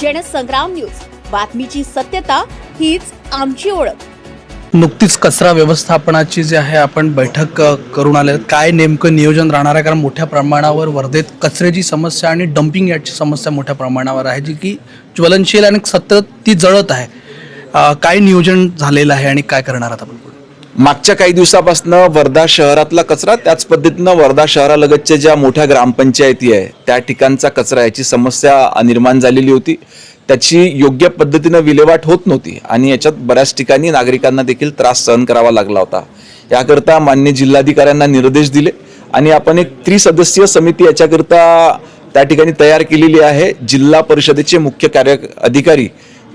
Jansangram news. बातमीची सत्यता हीच आमची ओळख. नुकतीच कचरा व्यवस्थापनाची जी आहे आपण बैठक करून आले काय नेमकं नियोजन राहणार आहे? कारण मोठ्या प्रमाणावर वर्धेत कचऱ्याची समस्या आणि डम्पिंग यार्डची समस्या मोठ्या प्रमाणावर आहे जी की ज्वलनशील आणि सतत ती जळत आहे. काय नियोजन झालेलं आहे आणि काय करणार आहात आपण मागच्या काही दिवसापासून वर्धा शहरातला कचरा त्याच पद्धतीनं वर्धा शहरालगतच्या ज्या मोठ्या ग्रामपंचायती आहे त्या ठिकाणचा कचरा याची समस्या निर्माण झालेली होती. त्याची योग्य पद्धतीनं विल्हेवाट होत नव्हती आणि याच्यात बऱ्याच ठिकाणी नागरिकांना देखील त्रास सहन करावा लागला होता. याकरता मान्य जिल्हाधिकाऱ्यांना निर्देश दिले आणि आपण एक त्रिसदस्यीय समिती याच्याकरता त्या ठिकाणी तयार केलेली आहे. जिल्हा परिषदेचे मुख्य कार्य अधिकारी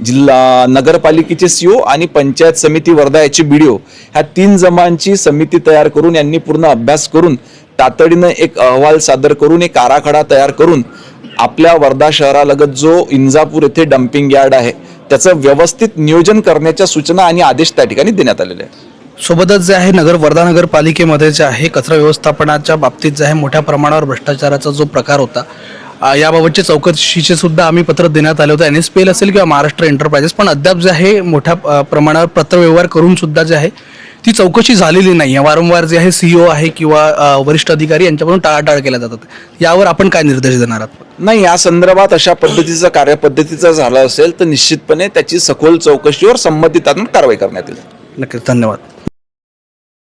जिल्हा नगरपालिकेचे सीओ आणि पंचायत समिती वर्धा याचे बीडीओ ह्या तीन जमांची समिती तयार करून यांनी पूर्ण अभ्यास करून तातडीनं एक अहवाल सादर करून एक आराखडा तयार करून आपल्या वर्धा शहरालगत जो इंजापूर येथे डम्पिंग यार्ड आहे त्याचं व्यवस्थित नियोजन करण्याच्या सूचना आणि आदेश त्या ठिकाणी देण्यात आलेले आहेत. सोबतच जे आहे नगर वर्धा नगरपालिकेमध्ये जे आहे कचरा व्यवस्थापनाच्या बाबतीत जे आहे मोठ्या प्रमाणावर भ्रष्टाचाराचा जो प्रकार होता याबाबतचे चौकशीचे सुद्धा आम्ही पत्र देण्यात आले होते. एन एस पी एल असेल किंवा महाराष्ट्र एंटरप्राइजेस पण अद्याप जे आहे मोठ्या प्रमाणावर पत्रव्यवहार करून सुद्धा जे आहे ती चौकशी झालेली नाही आहे. वारंवार जे आहे सीईओ आहे किंवा वरिष्ठ अधिकारी यांच्याकडून टाळाटाळ केल्या जातात. यावर आपण काय निर्देश देणार आहात? नाही या संदर्भात अशा पद्धतीचं कार्यपद्धतीचं झालं असेल तर निश्चितपणे त्याची सखोल चौकशीवर संबंधितात्मक कारवाई करण्यात येईल. नक्कीच. धन्यवाद.